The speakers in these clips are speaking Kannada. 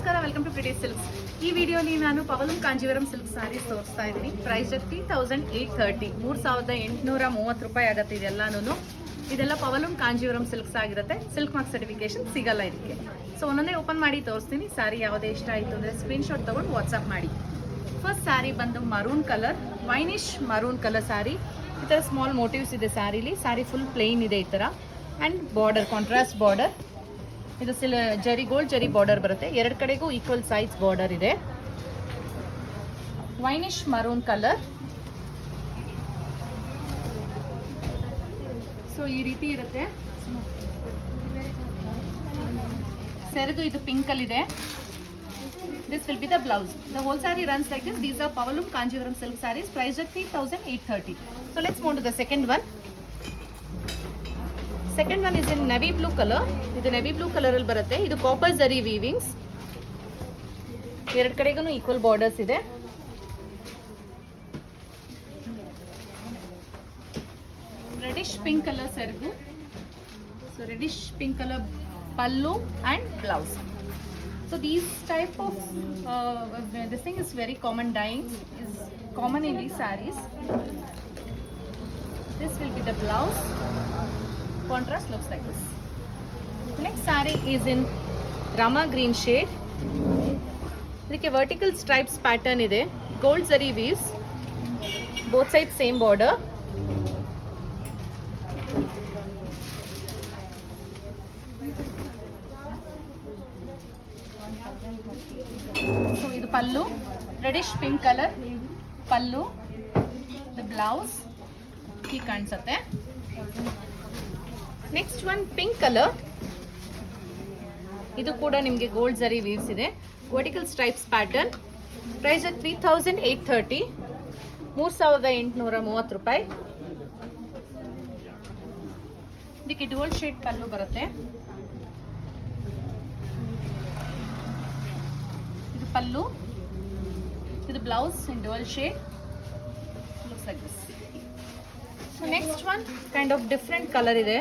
ನಮಸ್ಕಾರ ವೆಲ್ಕಮ್ ಟು ಪ್ರಿಟಿ ಸಿಲ್ಕ್ಸ್ ಈ ವಿಡಿಯೋಲಿ ನಾನು ಪವಲಂ ಕಾಂಜೀವರಂ ಸಿಲ್ಕ್ ಸಾರಿ ತೋರಿಸ್ತಾ ಇದ್ದೀನಿ. Price three thousand eight thirty ಮೂರು ಸಾವಿರದ ಎಂಟುನೂರ ಮೂವತ್ತು ರೂಪಾಯಿ ಆಗುತ್ತೆ ಇದೆಲ್ಲಾನು ಇದೆಲ್ಲ ಪವಲಂ ಕಾಂಜೀವರಂ ಸಿಲ್ಕ್ಸ್ ಆಗಿರುತ್ತೆ. ಸಿಲ್ಕ್ ಮಾರ್ಕ್ ಸರ್ಟಿಫಿಕೇಶನ್ ಸಿಗಲ್ಲ ಇದಕ್ಕೆ. ಸೊ ಒಂದೊಂದೇ ಓಪನ್ ಮಾಡಿ ತೋರಿಸ್ತೀನಿ. ಸಾರಿ ಯಾವುದೇ ಇಷ್ಟ ಆಯಿತು ಅಂದರೆ ಸ್ಕ್ರೀನ್ಶಾಟ್ ತೊಗೊಂಡು ವಾಟ್ಸಪ್ ಮಾಡಿ. ಫಸ್ಟ್ ಸ್ಯಾರಿ ಬಂದು maroon colour winish maroon colour sari ಈ ಥರ ಸ್ಮಾಲ್ ಮೋಟಿವ್ಸ್ ಇದೆ ಸ್ಯಾರಿಲಿ ಸ್ಯಾರಿ ಫುಲ್ ಪ್ಲೇನ್ ಇದೆ ಈ ಥರ ಆ್ಯಂಡ್ ಬಾರ್ಡರ್ ಕಾಂಟ್ರಾಸ್ಟ್ ಬಾರ್ಡರ್ ಇದು ಸಿಲ್ ಜರಿ ಗೋಲ್ಡ್ ಜರಿ ಬಾರ್ಡರ್ ಬರುತ್ತೆ. ಎರಡು ಕಡೆಗೂ ಈಕ್ವಲ್ ಸೈಜ್ ಬಾರ್ಡರ್ ಇದೆ. ವೈನಿಶ್ ಮರೂನ್ ಕಲರ್ ಸೊ ಈ ರೀತಿ ಇರುತ್ತೆ. ಸೆರೆದು ಇದು ಪಿಂಕ್ ಅಲ್ಲಿ ಇದೆ this will be the blouse the whole sari runs like this these are ಪವಲುಮ್ Kanjeevaram silk saris price three thousand eight thirty so let's move on to the second one second one is in navy blue colour ಇದು ನೆವಿ ಬ್ಲೂ ಕಲರ್ ಅಲ್ಲಿ ಬರುತ್ತೆ. ಇದು ಕಾಪರ್ ಜರಿ ವೀವಿಂಗ್ಸ್ ಎರಡು ಕಡೆಗೂ ಈಕ್ವಲ್ ಬಾರ್ಡರ್ಸ್ ಇದೆ. ರೆಡಿಶ್ ಪಿಂಕ್ ಕಲರ್ ಸೆರಗು. So reddish pink colour pallu and blouse so these type of this thing is very common dying is common in these saris this will be the blouse. Contrast looks like this. Next saree is in rama green shade. ಇದಕ್ಕೆ ವರ್ಟಿಕಲ್ ಸ್ಟ್ರೈಪ್ಸ್ ಪ್ಯಾಟರ್ನ್ ಇದೆ gold zari weaves both side same border so ಇದು pallu reddish pink colour pallu the blouse ಹೀಗೆ ಕಾಣಿಸುತ್ತೆ ನೆಕ್ಸ್ಟ್ ಒನ್ ಪಿಂಕ್ ಕಲರ್ ಇದು ಕೂಡ ನಿಮಗೆ ಗೋಲ್ಡ್ ಜರಿ ವೀವ್ಸ್ ಇದೆ. Vertical stripes pattern price three thousand eight thirty ಮೂರು ಸಾವಿರದ ಎಂಟುನೂರ ಮೂವತ್ತು ರೂಪಾಯಿ. ಇದಕ್ಕೆ ಡೋಲ್ ಶೇಡ್ ಕಲ್ಲು ಬರುತ್ತೆ. ಇದು ಪಲ್ಲು. ಇದು blouse in dual shade next one kind of different colour ಇದೆ.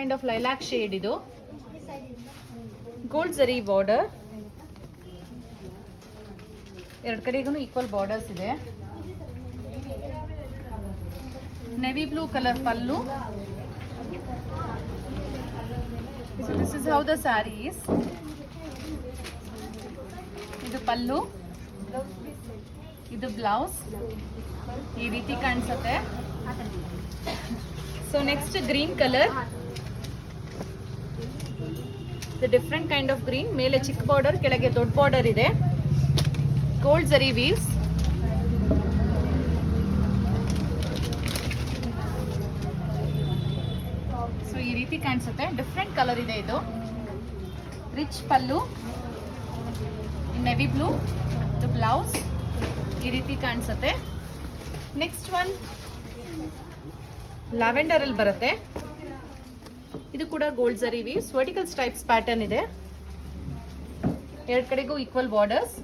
ಕೈಂಡ್ ಆಫ್ ಲೈಲಾಕ್ ಶೇಡ್ ಇದು. ಗೋಲ್ಡ್ ಸರಿ ಬಾರ್ಡರ್ ಎರಡು ಕಡೆಗೂ ಈಕ್ವಲ್ ಬಾರ್ಡರ್ಸ್ ಇದೆ. Navy blue colour pallu. This is how the saris ಇದು ಪಲ್ಲು. ಇದು ಬ್ಲೌಸ್ ಈ ರೀತಿ ಕಾಣಿಸುತ್ತೆ. So next green colour different kind of green ಮೇಲೆ ಚಿಕ್ಕ ಬಾರ್ಡರ್ ಕೆಳಗೆ ದೊಡ್ಡ ಬಾರ್ಡರ್ ಇದೆ. ಗೋಲ್ಡ್ ಜರಿ ವೀವ್ಸ್ ಸೊ ಈ ರೀತಿ ಕಾಣಿಸುತ್ತೆ. ಡಿಫ್ರೆಂಟ್ ಕಲರ್ ಇದೆ ಇದು. Rich pallu. Navy blue blouse ಈ ರೀತಿ ಕಾಣಿಸುತ್ತೆ. ನೆಕ್ಸ್ಟ್ ಒನ್ ಲ್ಯಾವೆಂಡರಲ್ಲಿ ಬರುತ್ತೆ. ಇದು ಕೂಡ gold zari views vertical stripes pattern ಇದೆ. ಎರಡು ಕಡೆಗೂ equal borders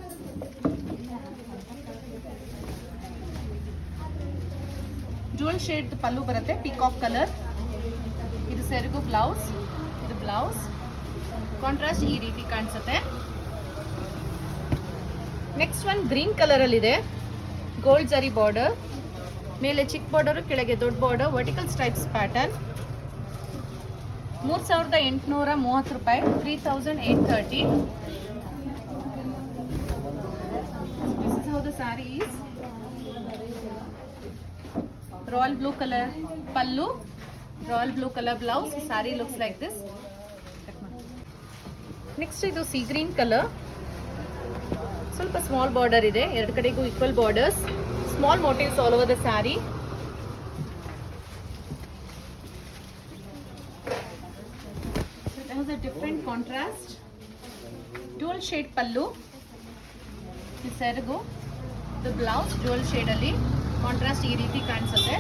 dual shade pallu ಬರುತ್ತೆ ಪಿಕಾಕ್ ಕಲರ್ ಇದು ಸೆರಗು ಬ್ಲೌಸ್ ಇದು ಬ್ಲೌಸ್ ಕಾಂಟ್ರಾಸ್ಟ್ ಈ ರೀತಿ ಕಾಣಿಸುತ್ತೆ. ನೆಕ್ಸ್ಟ್ ಒನ್ ಗ್ರೀನ್ ಕಲರ್ ಅಲ್ಲಿ ಇದೆ. ಗೋಲ್ಡ್ ಜರಿ ಬಾರ್ಡರ್ ಮೇಲೆ ಚಿಕ್ಕ ಬಾರ್ಡರ್ ಕೆಳಗೆ ದೊಡ್ಡ ಬಾರ್ಡರ್ ವರ್ಟಿಕಲ್ ಸ್ಟ್ರೈಪ್ಸ್ ಪ್ಯಾಟರ್ನ್ ಮೂರು ಸಾವಿರದ ಎಂಟುನೂರ ಮೂವತ್ತು ರೂಪಾಯಿ three thousand eight thirty this is how the sari is royal blue colour pallu royal blue colour blouse sari looks like this next ಇದು ಸಿ ಗ್ರೀನ್ ಕಲರ್ ಸ್ವಲ್ಪ ಸ್ಮಾಲ್ ಬಾರ್ಡರ್ ಇದೆ. ಎರಡು ಕಡೆಗೂ equal borders small motifs all over the sari has a different contrast dual shade pallu ಈ ಸೆರಗು ದ ಬ್ಲೌಸ್ ಡುವಲ್ ಶೇಡ್ ಅಲ್ಲಿ ಕಾಂಟ್ರಾಸ್ಟ್ ಈ ರೀತಿ ಕಾಣಿಸುತ್ತೆ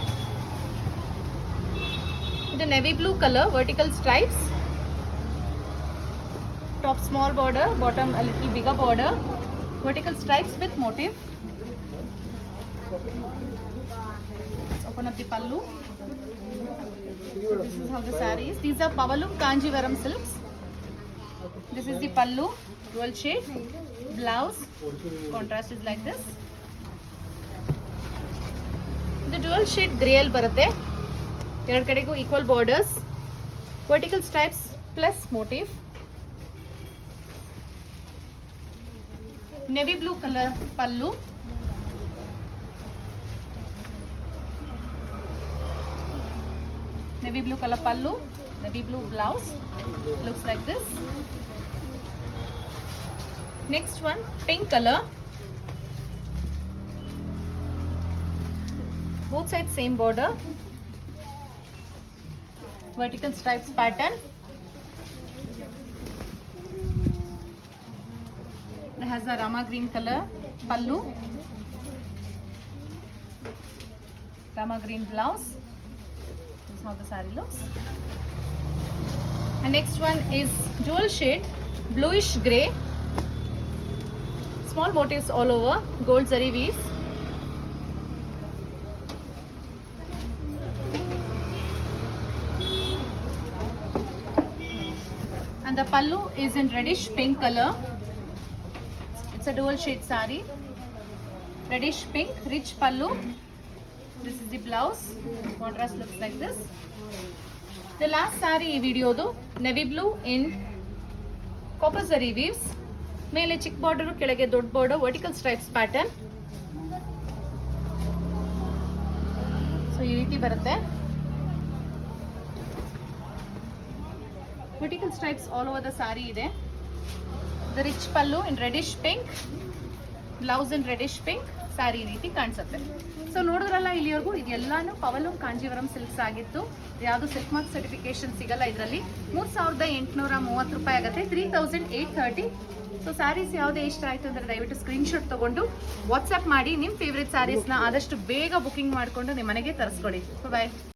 navy blue color vertical stripes top small border bottom a little bigger border vertical stripes with motif. Let's open up the pallu. So this is how the saree is. These are Pavalum Kanjivaram silks. This is the pallu, dual shade, blouse, contrast is like this. ಇದು ಡುವಲ್ ಶೇಡ್ ಗ್ರೇಲ್ ಬರುತ್ತೆ ಎರಡು ಕಡೆಗೂ equal borders vertical stripes plus motive navy blue colour pallu navy blue color pallu navy blue blouse. Looks like this. Next one pink color. Both sides same border. Vertical stripes pattern. It has a rama green color pallu. Rama green blouse this is how the saree looks and next one is jewel shade bluish gray. Small motifs all over gold zari weaves. And the pallu is in reddish pink color. It's a dual shade saree. Reddish pink rich pallu this is the blouse contrast looks like this the last sari ಈ ವಿಡಿಯೋದು ನೆವಿ ಬ್ಲೂ ಇನ್ ಕಾಪಸರಿ ವೀವ್ಸ್ ಮೇಲೆ ಚಿಕ್ಕ ಬಾರ್ಡರ್ ಕೆಳಗೆ ದೊಡ್ಡ border vertical stripes pattern so ಈ ರೀತಿ ಬರುತ್ತೆ. Vertical stripes all over the sari ಇದೆ. The rich pallu in reddish pink blouse in reddish pink sari ರೀತಿ ಕಾಣಿಸುತ್ತೆ. ಸೊ ನೋಡಿದ್ರಲ್ಲ ಇಲ್ಲಿವರೆಗೂ ಇದೆಲ್ಲಾನು ಪವಲು ಕಾಂಜೀವರಂ ಸಿಲ್ಕ್ಸ್ ಆಗಿತ್ತು. ಯಾವುದು ಸಿಲ್ಕ್ ಮಾರ್ಕ್ ಸರ್ಟಿಫಿಕೇಶನ್ ಸಿಗಲ್ಲ ಇದರಲ್ಲಿ. ಮೂರು ಸಾವಿರದ ಎಂಟುನೂರ ಮೂವತ್ತು ರೂಪಾಯಿ ಆಗುತ್ತೆ. Three thousand eight thirty so saris ಯಾವುದೇ ಇಷ್ಟ ಆಯಿತು ಅಂದರೆ ದಯವಿಟ್ಟು ಸ್ಕ್ರೀನ್ಶಾಟ್ ತೊಗೊಂಡು ವಾಟ್ಸಪ್ ಮಾಡಿ. ನಿಮ್ಮ ಫೇವ್ರೆಟ್ ಸ್ಯಾರೀಸ್ನ ಆದಷ್ಟು ಬೇಗ ಬುಕಿಂಗ್ ಮಾಡಿಕೊಂಡು ನಿಮ್ಮ ಮನೆಗೆ ತರಿಸ್ಕೊಡಿ. ಬಾಯ್